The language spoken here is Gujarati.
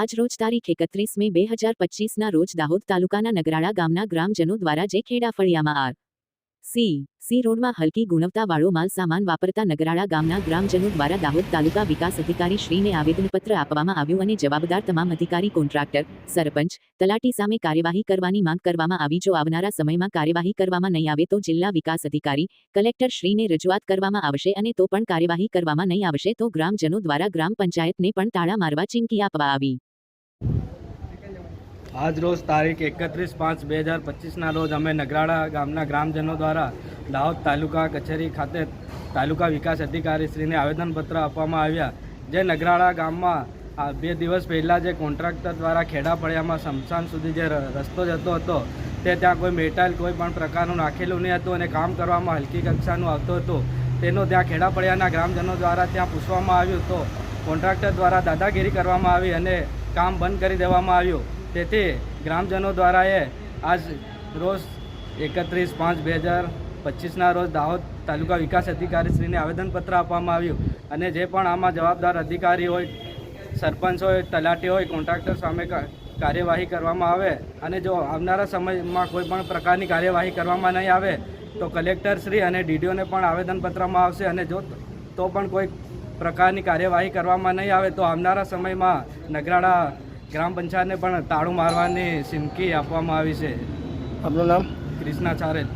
આજ રોજ તારીખ એકત્રીસ મે બે હજાર પચીસના રોજ દાહોદ તાલુકાના નગરાળા ગામના ગ્રામજનો દ્વારા જે ખેડા ફળિયામાં આર સી. સી રોડમાં હલકી ગુણવત્તાવાળો માલ સામાન વાપરતા નગરાળા ગામના ગ્રામજનો દ્વારા દાહોદ તાલુકા વિકાસ અધિકારી શ્રીને આવેદનપત્ર આપવામાં આવ્યું અને જવાબદાર તમામ અધિકારી કોન્ટ્રાક્ટર, સરપંચ, તલાટી સામે કાર્યવાહી કરવાની માંગ કરવામાં આવી. જો આવનારા સમયમાં કાર્યવાહી કરવામાં નહીં આવે તો જિલ્લા વિકાસ અધિકારી, કલેક્ટર શ્રીને રજૂઆત કરવામાં આવશે અને તો પણ કાર્યવાહી કરવામાં નહીં આવશે તો ગ્રામજનો દ્વારા ગ્રામ પંચાયતને પણ તાળા મારવા ચીમકી આપવા આવી. આજ રોજ તારીખ એકત્રીસ પાંચ બે હજાર પચીસના રોજ અમે નગરાળા ગામના ગ્રામજનો દ્વારા દાહોદ તાલુકા કચેરી ખાતે તાલુકા વિકાસ અધિકારીશ્રીને આવેદનપત્ર આપવામાં આવ્યા, જે નગરાળા ગામમાં બે દિવસ પહેલાં જે કોન્ટ્રાક્ટર દ્વારા ખેડા પડ્યામાં શમશાન સુધી જે રસ્તો જતો હતો, તે ત્યાં કોઈ મેટાઇલ કોઈ પણ પ્રકારનું નાખેલું નહીં હતું અને કામ કરવામાં હલકી કક્ષાનું આવતું હતું. તેનું ત્યાં ખેડા પડ્યાના ગ્રામજનો દ્વારા ત્યાં પૂછવામાં આવ્યું તો કોન્ટ્રાક્ટર દ્વારા દાદાગીરી કરવામાં આવી અને કામ બંધ કરી દેવામાં આવ્યું. તેથી ગ્રામજનો દ્વારા એ આજ રોજ એકત્રીસ પાંચ બે હજાર પચીસના રોજ દાહોદ તાલુકા વિકાસ અધિકારીશ્રીને આવેદનપત્ર આપવામાં આવ્યું અને જે પણ આમાં જવાબદાર અધિકારી હોય, સરપંચ હોય, તલાટી હોય, કોન્ટ્રાક્ટર સામે કાર્યવાહી કરવામાં આવે અને જો આવનારા સમયમાં કોઈ પણ પ્રકારની કાર્યવાહી કરવામાં નહીં આવે, તો કલેક્ટરશ્રી અને ડીડીઓને પણ આવેદનપત્રમાં આવશે અને જો તો પણ કોઈ પ્રકારની કાર્યવાહી કરવામાં નહીં આવે, તો આવનારા સમયમાં નગરાળા ગ્રામ પંચાયતને પણ તાળું મારવાની સિમકી આપવામાં આવી છે. આપનું નામ? ક્રિષ્ના ચારેલ